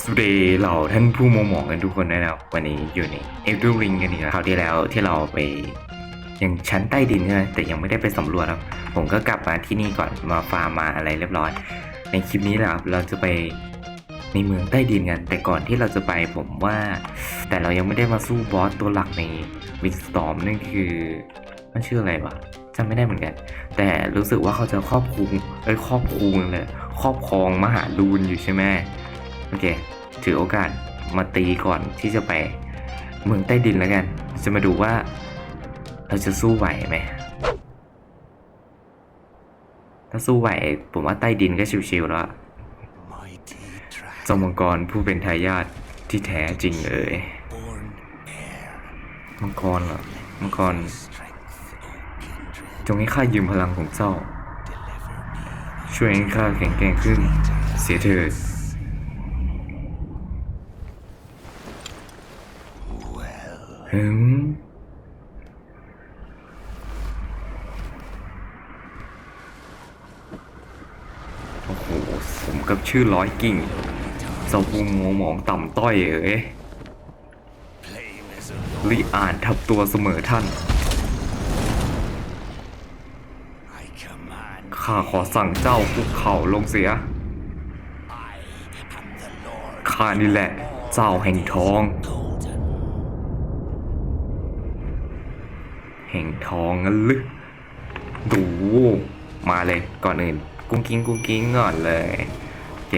สวัสดีเราท่านผู้มองมองกันทุกคนนะครับวันนี้อยู่ในเอลดูริงกันอีกแล้วคราวที่แล้วที่เราไปยังชั้นใต้ดินใช่ไหมแต่ยังไม่ได้ไปสำรวจครับผมก็กลับมาที่นี่ก่อนมาฟาร์มมาอะไรเรียบร้อย ในคลิปนี้นะครับเราจะไปในเมืองใต้ดินกัน แต่ก่อนที่เราจะไปผมว่า แต่เรายังไม่ได้มาสู้บอสตัวหลักในวินสตอมนั่นคือมันชื่ออะไรวะจำไม่ได้เหมือนกัน แต่รู้สึกว่าเขาจะครอบคุมเอ้ยครอบคุมเลยครอบครองมหาลูนอยู่ใช่ไหม โอเคถือโอกาสมาตีก่อนที่จะไปเมืองใต้ดินแล้วกัน จะมาดูว่าเราจะสู้ไหวไหม ถ้าสู้ไหว ผมว่าใต้ดินก็ชิวๆแล้วจอมมังกรผู้เป็นทายาทที่แท้จริงเอ่ยมังกรเหรอ มังกร จงให้ข้ายืมพลังของเจ้า ช่วยให้ข้าแข็งแกร่งขึ้น เสียเถิด Well, หืมโอ้โห สมกับชื่อร้อยกิ่งเจ้าผู้โงหมองต่ำต้อยเอ๋ยลิอ่านทับตัวเสมอท่าน ข้าขอสั่งเจ้าคุกเข่าลงเสีย ข้านี่แหละ เจ้าแห่งทอง Golden. แห่งทองงั้นลึกดูมาเลยก่อนอื่น กุ้งกิ้งกุ้งกิ้งก่อนเลยโอเค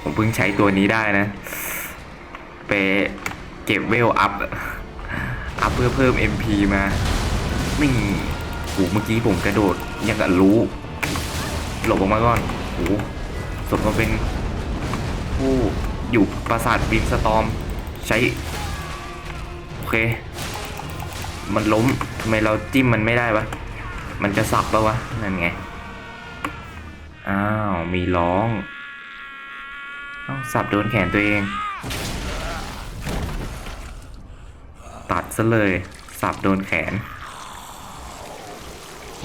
ผมเพิ่งใช้ตัวนี้ได้นะ ไปเก็บเวลอัพ อัพเพื่อเพิ่ม MP มา นี่โหเมื่อกี้ผมกระโดดยังกับรู้ หลบออกมาก่อนโหสมกับเป็นผู้อยู่ปราสาทบินสตอม ใช้ โอเค มันล้มทำไมเราจิ้มมันไม่ได้วะ มันจะสับปะวะ นั่นไง อ้าว มีร้องต้องสับโดนแขนตัวเอง ตัดซะเลย สับโดนแขน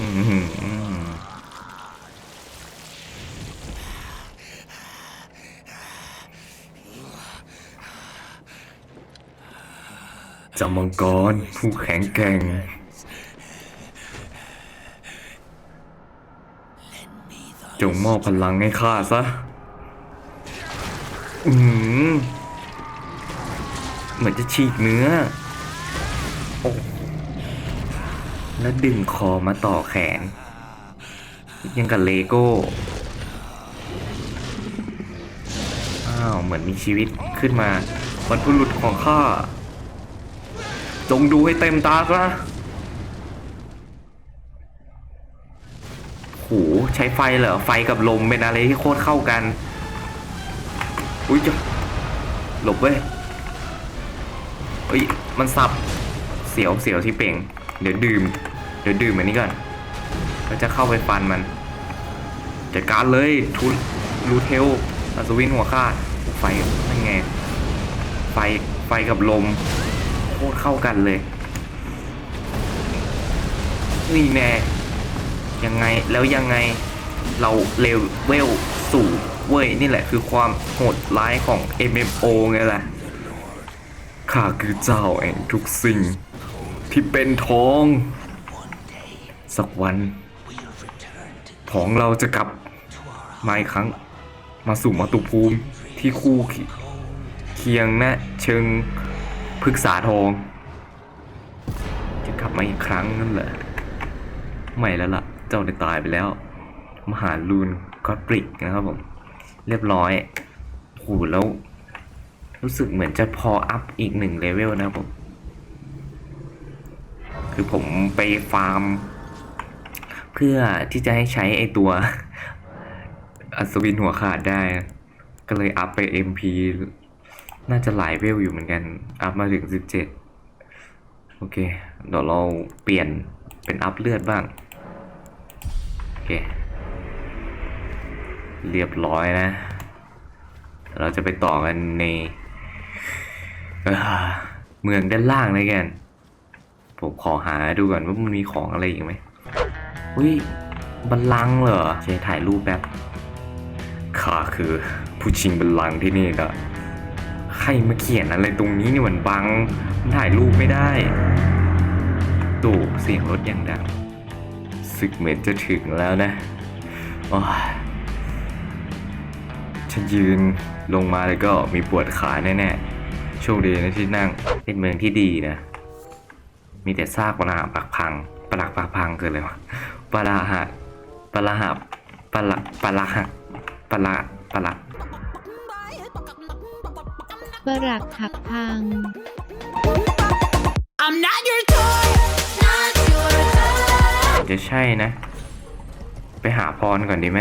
อืม หือเจามังกรผู้แข็งแกร่ง จงมอบพลังให้ข้าซะ อืมเหมือนจะฉีกเนื้อ โอ้แล้วดึงคอมาต่อแขน ยังกับเลโก้ อ้าว เหมือนมีชีวิตขึ้นมาบรรพุรุษของข้า จงดูให้เต็มตาซะโหใช้ไฟเหรอ ไฟกับลมเป็นอะไรที่โคตรเข้ากัน อุ้ยจะหลบเว้ยเอ้ย มันสับ เสียวเสียวที่เป่ง เดี๋ยวดื่ม เดี๋ยวดื่มอันนี้ก่อนแล้วจะเข้าไปฟันมัน จัดการเลยทุนรูเทลอัศวินหัวขาดไฟนั่นไง ไฟ ไฟกับลม ตรเข้ากันเลย นี่แน่ยังไงแล้วยังไงเราเลเวลสู่เว้ย นี่แหละคือความโหดร้ายของ MMO ไงล่ะข้าคือเจ้าแห่งทุกสิ่ง ที่เป็นทอง สักวัน We'll return to ของเราจะกลับมาอีกครั้ง มาสู่มาตุภูมิที่คู่เคีเคียงนะเชิง พฤกษาทอง จะกลับมาอีกครั้งนั่นแหละไม่แล้วล่ะ เจ้าได้ตายไปแล้ว มหาลูนก็ปริกนะครับผม เรียบร้อยโหแล้ว รู้สึกเหมือนจะพออัพอีกหนึ่งเลเวลนะครับผม คือผมไปฟาร์ม เพื่อที่จะให้ใช้ไอตัว อัศวินหัวขาดได้ ก็เลยอัพไป MP น่าจะหลายเวลอยู่เหมือนกัน อัพมาถึง17โอเค เดี๋ยวเราเปลี่ยนเป็นอัพเลือดบ้าง โอเค เรียบร้อยนะ เราจะไปต่อกันในเเมืองด้านล่างเลยกันผมขอหาดูก่อนว่ามันมีของอะไรอีกไหมอุ้ยบัลลังเหรอเจถ่ายรูปแป๊บข้าคือ ผู้ชิงบัลลังที่นี่ก็ ใครมาเขียนอะไรตรงนี้นี่มันบังมันถ่ายรูปไม่ได้ตู่เสียงรถอย่างดังศึกเหมือนจะถึงแล้วนะโอ้ยฉันยืนลงมาแล้วก็มีปวดขาแน่ๆ โชคดีนะที่นั่ง เป็นเมืองที่ดีนะ มีแต่ซากปรักปักพังปรักปักพังเกิดเลยวะปราหะปราหะปรักปราหะปราปรัก ปรักหักพัง I'm not your toy, not your toy. จะใช่นะ ไปหาพรก่อนดีไหม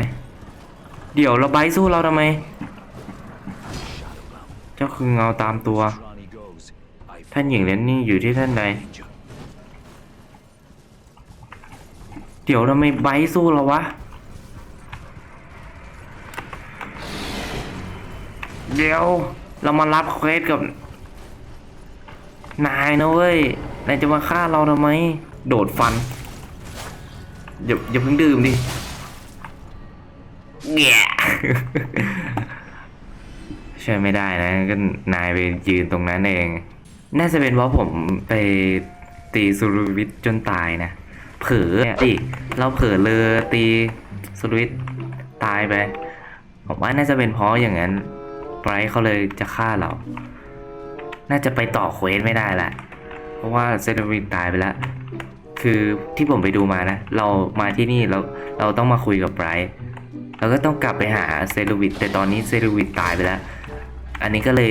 เดี๋ยวเราไบร์ทสู้เราทำไม เจ้าคือเงาตามตัว Ronnie goes. I ท่านหญิงเลนนี่อยู่ที่ท่านใด you. เดี๋ยวทำไมไบร์ทสู้เราวะเดี๋ยว เรามารับเควสกับ นายนะเว้ย นายจะมาฆ่าเราทำไม โดดฟัน อย่าอย่าเพิ่งดื่มดิแง่ช่วยไม่ได้นะ ก็นายไปยืนตรงนั้นเอง น่าจะเป็นเพราะผมไปตีสุรวิทย์จนตายนะ เผลอดิเราเผลอเลอตีสุรวิทย์ตายไปผมว่าน่าจะเป็นเพราะอย่างนั้น ไบรท์เขาเลยจะฆ่าเรา น่าจะไปต่อเควสไม่ได้ละ เพราะว่าเซนวินตายไปแล้ว คือที่ผมไปดูมานะ เรามาที่นี่เราเราต้องมาคุยกับไบรท์เราก็ต้องกลับไปหาเซลูวิตแต่ตอนนี้เซลูวิตตายไปแล้ว อันนี้ก็เลย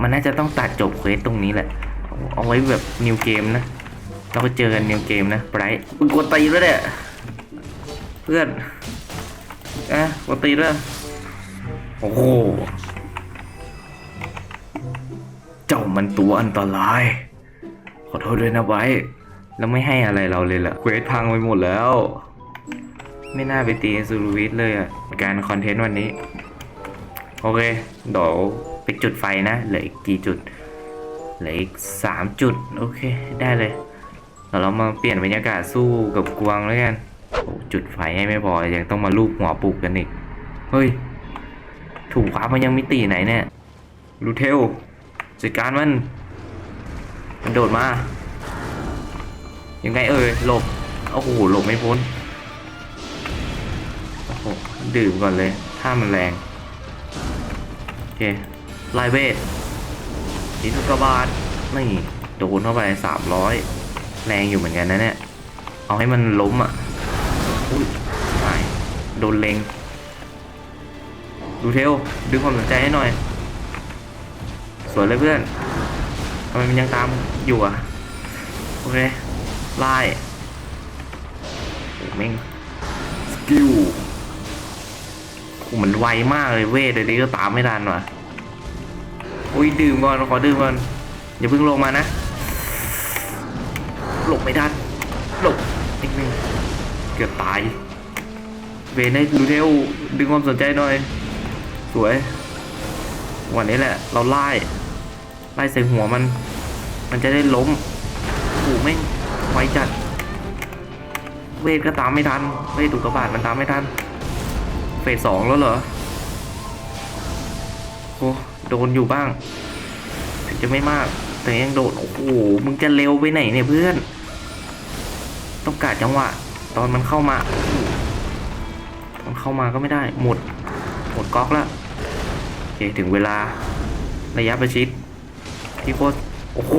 มันน่าจะต้องตัดจบเควสตรงนี้แหละ เอาไว้แบบนิวเกมนะ เราก็เจอกันนิวเกมนะไบรท์มึงกดตีแล้วเนี่ยเพื่อนอะกดตีแล้วโอ้โห มันตัวอันตราย ขอโทษด้วยนะไบรท์แล้วไม่ให้อะไรเราเลยล่ะเควสพังไปหมดแล้ว ไม่น่าไปตีซูรูวิทเลยอะ การคอนเทนต์วันนี้ โอเคเดี๋ยวไปจุดไฟนะเหลืออีกกี่จุดเหลืออีกสามจุด โอเค ได้เลยเดี๋ยวเรามาเปลี่ยนบรรยากาศสู้กับกวางแล้วกันโอ้จุดไฟให้ไม่พอ ยังต้องมาลูบหัวปลูกกันอีก เฮ้ย ถูกครับมันยังมิติไหนเนี่ย รูเทล จัดการมัน มันโดดมา ยังไงเอ่ยหลบ โอ้โหหลบไม่พ้น โอ้โห ดื่มก่อนเลย ถ้ามันแรง โอเคไลเวทอินุกบาทนี่โดนเข้าไปสามร้อยแรงอยู่เหมือนกันนะเนี่ย เอาให้มันล้มอะอุ้ยตายโดนเลงดูเทลดึงความสนใจให้หน่อย สวยเลยเพื่อนทำไมมันยังตามอยู่อะ โอเคไล่โอ้แม่งสกิลโอ้มันไวมากเลยเวทเดี๋ยวนี้ก็ตามไม่ทันว่ะอุ้ยดื่มก่อนขอดื่มก่อนอย่าเพิ่งลงมานะ หลบไม่ทันหลบนิดนึงเกือบตาย เวนให้ดูเทลดึงความสนใจหน่อย สวย วันนี้แหละ เราไล่ ไล่ใส่หัวมัน มันจะได้ล้มโอ้แม่งไวจัด เวทก็ตามไม่ทัน เวทดุกระบาดมันตามไม่ทัน เฟสสองแล้วเหรอ โอ้โดนอยู่บ้าง ถึงจะไม่มาก แต่ยังโดน โอ้โห มึงจะเร็วไปไหนเนี่ยเพื่อน ต้องกาดจังหวะ ตอนมันเข้ามา ตอนเข้ามาก็ไม่ได้ หมด หมดก๊อกแล้วโอเค ถึงเวลาระยะประชิด ที่โคตรโอ้โห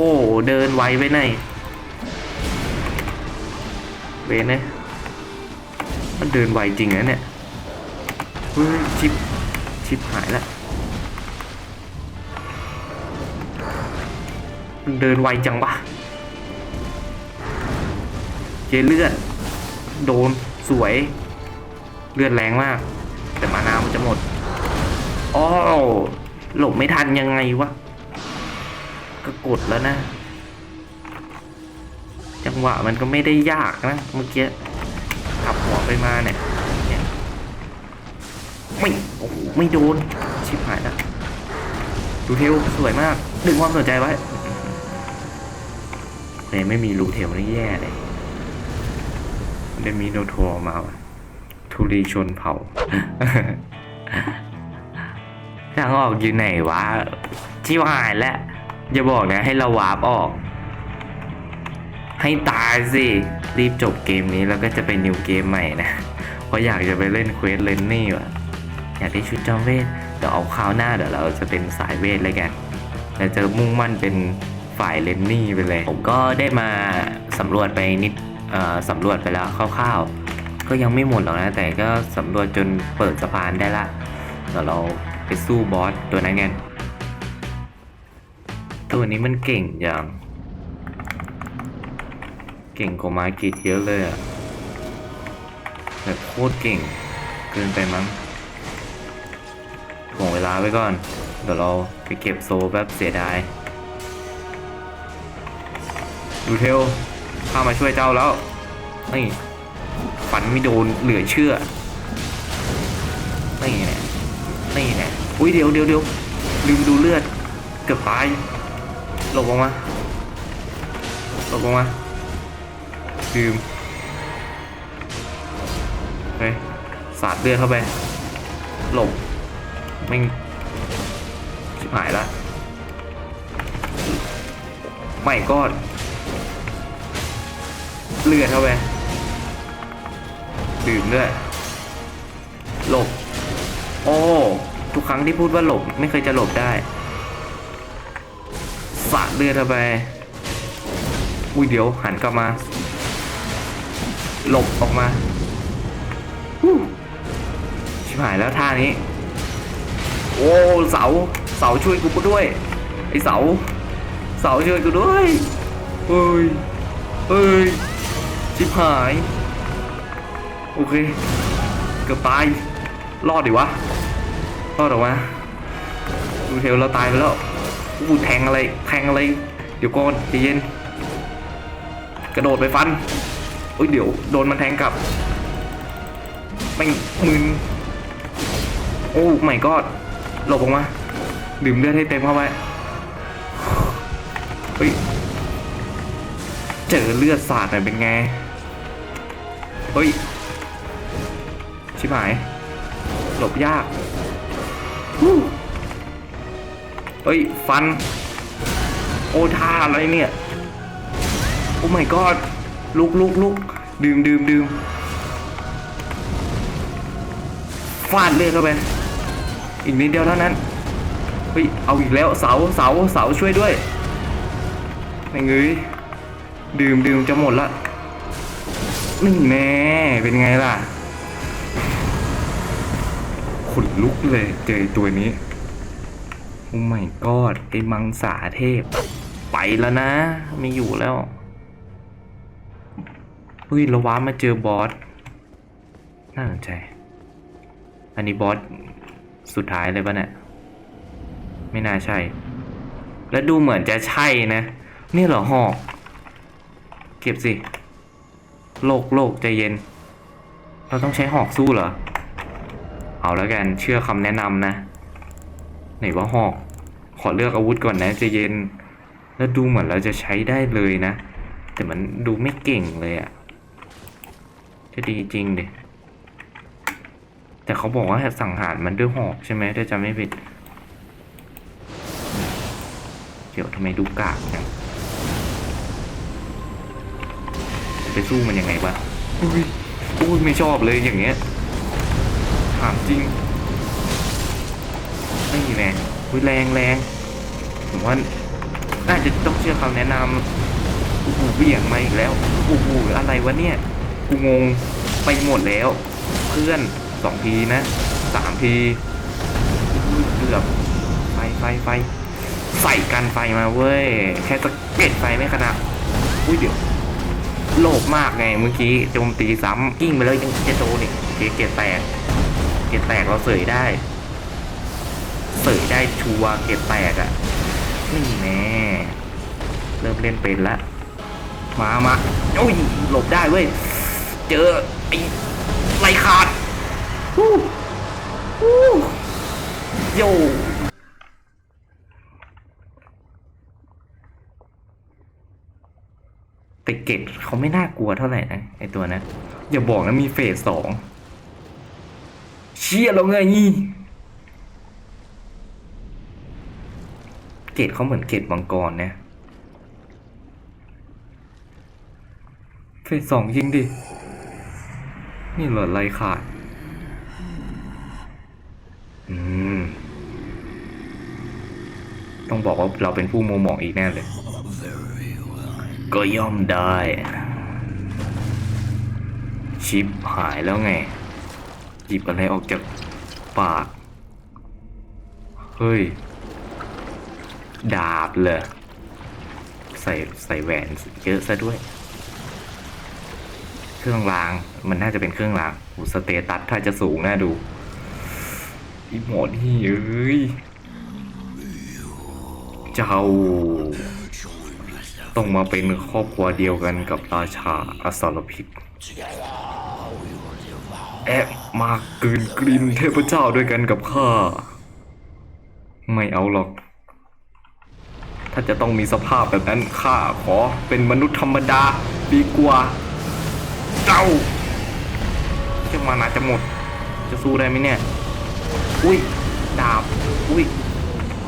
เดินไวไปไหนเวนเนี่ยมันเดินไวจริงนะเนี่ยเฮ้ยชิปชิปหายละมันเดินไวจังปะเจเลือด โดนสวย เลือดแรงมาก แต่มานามันจะหมด อ้อหลบไม่ทันยังไงวะ ก็กดแล้วนะ จังหวะมันก็ไม่ได้ยากนะ เมื่อกี้ขับหัวไปมาเนี่ยไม่โอ้โหไม่โดน ชิบหายแล้วรูเทลสวยมาก ดึงความสนใจไว้แต่ไม่มีรูเทลนี่แย่เลยได้มีโนโทรมาวะทุรีชนเผาทางออกอยู่ไหนวะที่หายแล้ว อย่าบอกนะให้เราวาร์ปออก ให้ตายสิ รีบจบเกมนี้แล้วก็จะไปนิวเกมใหม่นะ เพราะอยากจะไปเล่นเควสเลนนี่ว่ะ อยากได้ชุดจอมเวทเดี๋ยวเอาคราวหน้าเดี๋ยวเราจะเป็นสายเวทเลยกันเราจะมุ่งมั่นเป็นฝ่ายเลนนี่ไปเลย ผมก็ได้มาสำรวจไปนิดเออสำรวจไปแล้วคร่าวๆ ก็ยังไม่หมดหรอกนะ แต่ก็สำรวจจนเปิดสะพานได้ละเดี๋ยวเราไปสู้บอสตัวนั้นกัน ตัวนี้มันเก่งอย่าง เก่งกว่ามากิดเยอะเลยอะแบบโคตรเก่ง เกินไปมั้งถ่วงเวลาไว้ก่อน เดี๋ยวเราไปเก็บโซลแบบเสียดาย ดูเทลข้ามาช่วยเจ้าแล้ว นี่ฝันไม่โดนเหลือเชื่อ นี่แน่นี่แน่อุ้ยเดี๋ยวเดี๋ยวเดี๋ยวลืมดูเลือด เกือบตาย หลบออกมาหลบออกมาลืมเฮ้ยสาดเลือดเข้าไป หลบแม่ชิบหายละไม่ก็เลือดเข้าไปดื่มด้วยหลบ โอ้ ทุกครั้งที่พูดว่าหลบ ไม่เคยจะหลบได้ สาดเลือดเข้าไป อุ้ยเดี๋ยวหันกลับมา หลบออกมาชิบหายแล้วท่านี้ โอ้เสาเสาช่วยกูด้วยไอเสา เสาช่วยกูด้วยเฮ้ยเฮ้ยชิบหาย โอเคเกือบตายรอดดิวะรอดออกมาดูเทลเราตายไปแล้ว อู้แทงอะไร แทงอะไร เดี๋ยวก่อนใจเย็น กระโดดไปฟันโอ้ยเดี๋ยวโดนมันแทงกลับแม่มึนโอ้ไม่กอดหลบออกมา ดื่มเลือดให้เต็มเข้าไปเฮ้ย เจอเลือดสาดหน่อยเป็นไง เฮ้ย ชิบหาย หลบยากฮู้ เฮ้ย ฟัน โอท่าอะไรเนี่ย โอ้ my god ลุกลุกลุกดื่มดื่มดื่มฟาดเลยเข้าไป อีกนิดเดียวเท่านั้น เฮ้ย เอาอีกแล้วเสาเสาเสาช่วยด้วยไม่เงยดื่มดื่มจะหมดละนี่แน่เป็นไงล่ะขนลุกเลยเจอตัวนี้ โอ้ my god ไอ้มังสาเทพ ไปแล้วนะ ไม่อยู่แล้วเฮ้ยเราว้ามาเจอบอส น่าสนใจ อันนี้บอส สุดท้ายเลยปะเนี่ย ไม่น่าใช่ แล้วดูเหมือนจะใช่นะ นี่เหรอหอก เก็บสิ โลกโลกใจเย็น เราต้องใช้หอกสู้เหรอ เอาแล้วกันเชื่อคำแนะนำนะ ไหนว่าหอก อเลือกอาวุธก่อนนะใจเย็น แล้วดูเหมือนเราจะใช้ได้เลยนะ แต่มันดูไม่เก่งเลยอะจะดีจริงดิแต่เขาบอกว่าสังหารมันด้วยหอกใช่ไหมถ้าจำไม่ผิดเดี๋ยวทำไมดูกากจังไปสู้มันยังไงวะอุ้ยอุ้ยไม่ชอบเลยอย่างเงี้ยถามจริง ไม่มีแรง อุ้ยแรงแรงผมว่าน่าจะต้องเชื่อคำแนะนำโอ้โหเบี่ยงมาอีกแล้วโอ้โหอะไรวะเนี่ยกูงงไปหมดแล้ว เพื่อนสองทีนะสามทีเกือบไฟไฟไฟใส่กันไฟมาเว้ย แค่สะเก็ดไฟไม่ขนาดอุ้ยเดี๋ยวโลภมากไงเมื่อกี้โจมตีซ้ำกิ้งไปแล้วยังจะโดนอีกเกียเกียร์แตกเกียร์แตกเราเสยได้ เสยได้ชัวเกียร์แตกอะ่ะนี่แน่เริ่มเล่นเป็นละมามาโอ้ยหลบได้เว้ย เจอไอ้ไรขาดฮู้ฮู้โยแต่เกตเขาไม่น่ากลัวเท่าไหร่นะไอตัวนะ อย่าบอกนะมีเฟสสองเชี่ยแล้วไง เกตเขาเหมือนเกตมังกรนะเฟสสองยิงดิ นี่เหรอไรขาด อืม ต้องบอกว่าเราเป็นผู้โมหมองอีกแน่เลย ก็ย่อมได้ ชิปหายแล้วไง หยิบอะไรออกจากปาก เฮ้ย ดาบเลยใส่ใส่แหวนเยอะซะด้วย เครื่องรางมันน่าจะเป็นเครื่องรางโหสเตตัสถ้าจะสูงน่าดูอีหมอนี่เอ้ยเจ้า ต้องมาเป็นครอบครัวเดียวกันกับราชาอสรพิษแอบมากเกินกลินเทพเจ้าด้วยกันกับข้า ไม่เอาหรอก ถ้าจะต้องมีสภาพแบบนั้นข้าขอเป็นมนุษย์ธรรมดาดีกว่าเจ้าจะมานาจะหมด จะสู้ได้ไหมเนี่ย อุ้ยดาบ อุ้ย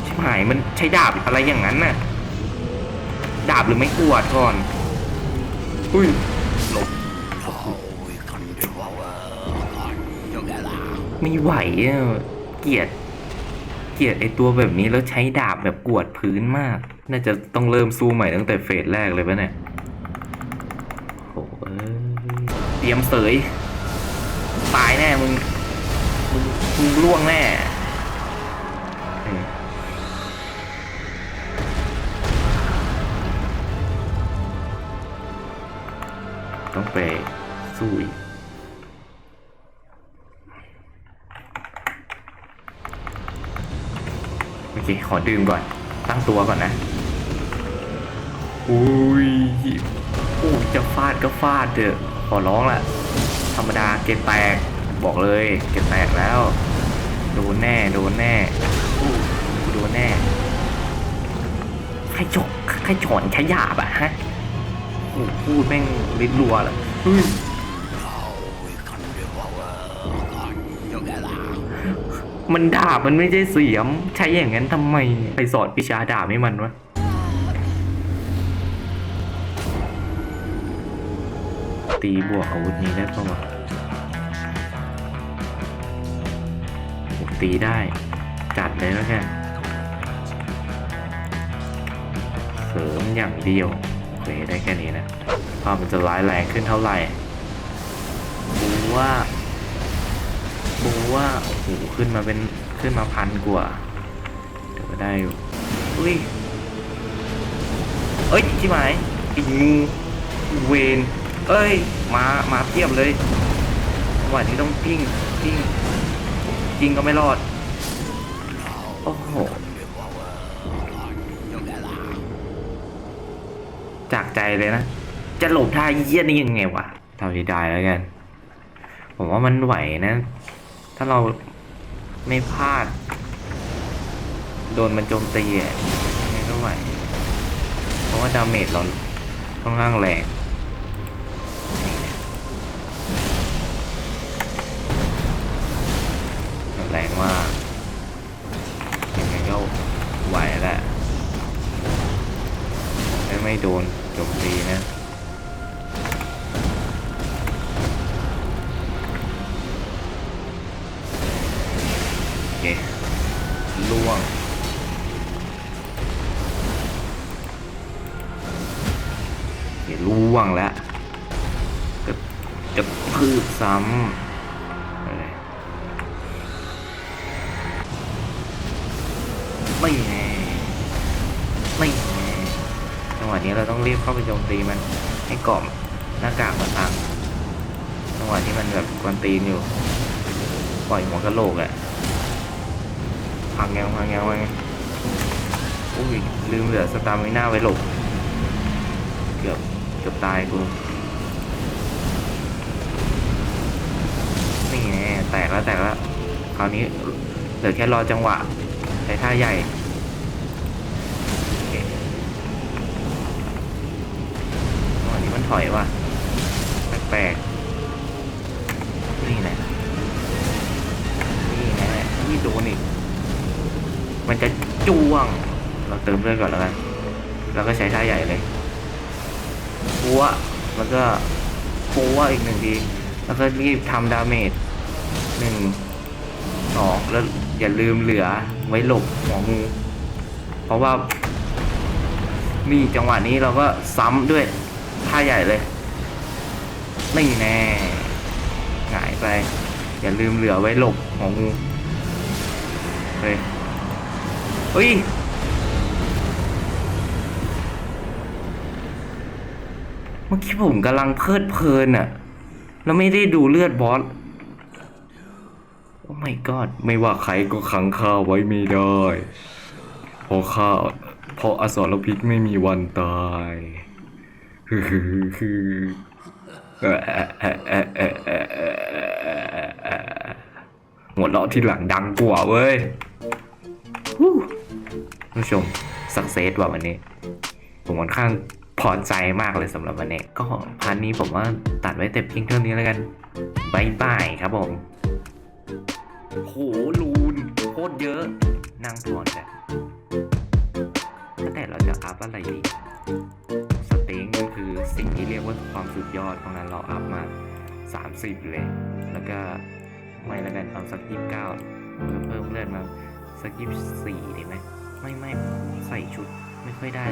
ชิบหายมันใช้ดาบอะไรอย่างนั้นน่ะ ดาบหรือไม่กวาดก่อน อุ้ยหลบไม่ไหวอะเกลียด เกลียดไอตัวแบบนี้แล้วใช้ดาบแบบกวดพื้นมาก น่าจะต้องเริ่มสู้ใหม่ตั้งแต่เฟสแรกเลยปะเนี่ยโอ้เตรียมเสยตายแน่มึงมึงมึงล่วงแน่ต้องไปสู้อีก อเคขอดื่มก่อน ตั้งตัวก่อนนะ อุ้ยโอ้จะฟาดก็ฟาดเถอะ ขอร้องละธรรมดาเกตแตก บอกเลย เกตแตกแล้ว โดนแน่ โดนแน่อู้โดนแน่ ใครจกใครฉอนใช้หยาบอะฮะโอ้พูดแม่งลิ้นรัวเลย มันดาบมันไม่ใช่เสียม ใช้อย่างนั้นทำไมไปสอนวิชาดาบให้มันวะตีบวกอาวุธนี้ได้ปะวะตีได้ จัดเลยแล้วกันเสริมอย่างเดียวเคได้แค่นี้นะภามันจะร้ายแรงขึ้นเท่าไหร่ว่า บูว่าโอ้โหขึ้นมาเป็นขึ้นมาพันกว่าเดี๋ยวก็ได้อยู่อุ้ยเอ้ยชิบหายอีงูเวนเอ้ยมามาเทียบเลยจังหวะนี้ต้องกิ้งกิ้งกิ้งก็ไม่รอดโอ้โหจากใจเลยนะ จะหลบท่าเยี่ยนี่ยังไงวะเท่าที่ได้แล้วกัน ผมว่ามันไหวนะ ถ้าเราไม่พลาด โดนมันโจมตีอะยังไงก็ไหวเพราะว่าดาเมจเราค่อนข้างแรงแรงมากยังไงก็ไหวแหละไม่ไม่โดนโจมตีนะ ล่วง เดี๋ยวล่วงแล้วจะจะพืบซ้ำไม่แน่ไม่แน่จังหวะนี้เราต้องรีบเข้าไปโจมตีมัน ให้กล่อมหน้ากากมาตังจังหวะที่มันแบบกวนตีนอยู่ ปล่อยหัวกระโหลกอะ พังแงวพังแงวพังแงวอุ้ยลืมเหลือสตาร์มิน่าไว้หลบ เกือบเกือบตายกูนี่ไงแตกแล้วแตกแล้วคราวนี้เหลือแค่รอจังหวะใช้ท่าใหญ่โอเคจังหวะนี้มันถอยว่ะแปลกๆนี่แหละนี่แหละนี่โดนอีก มันจะจ้วง เราเติมเลือดก่อนแล้วกัน แล้วก็ใช้ท่าใหญ่เลยปัวแล้วก็ปัวอีกหนึ่งที แล้วก็รีบทำดาเมจหนึ่งสองแล้วอย่าลืมเหลือไว้หลบหัวงู เพราะว่านี่จังหวะนี้เราก็ซ้ำด้วยท่าใหญ่เลยนี่แน่หงายไป อย่าลืมเหลือไว้หลบหัวงูเฮ้ย เฮ้ยเมื่อกี้ผมกำลังเพลิดเพลินอะแล้วไม่ได้ดูเลือดบอส โอ้ไม่กอดไม่ว่าใครก็ขังข้าไว้ไม่ได้พอข้าเพอาะอสรพิษไม่มีวันตายฮือคือหัวเราะที่หลังดังกว่าเว้ย ผู้ชมสักเซสว่ะวันนี้ ผมค่อนข้างพอใจมากเลยสำหรับวันนี้ ก็พาร์ทนี้ผมว่าตัดไว้แต่เพียงเท่านี้แล้วกันบายบายครับผมโหลูนโคตรเยอะนั่งทวนแต่แต่เราจะอัพอะไรดีสเต็งก็คือสิ่งที่เรียกว่าความสุดยอดของนั้นเราอัพมา 30 เลย แล้วก็ไม่แล้วกันเอาสักยี่สิบเก้าเพิ่มเพิ่มเลือดมาสักยี่สิบสี่ดีไหม ไม่ไม่ใส่ชุดไม่ค่อยได้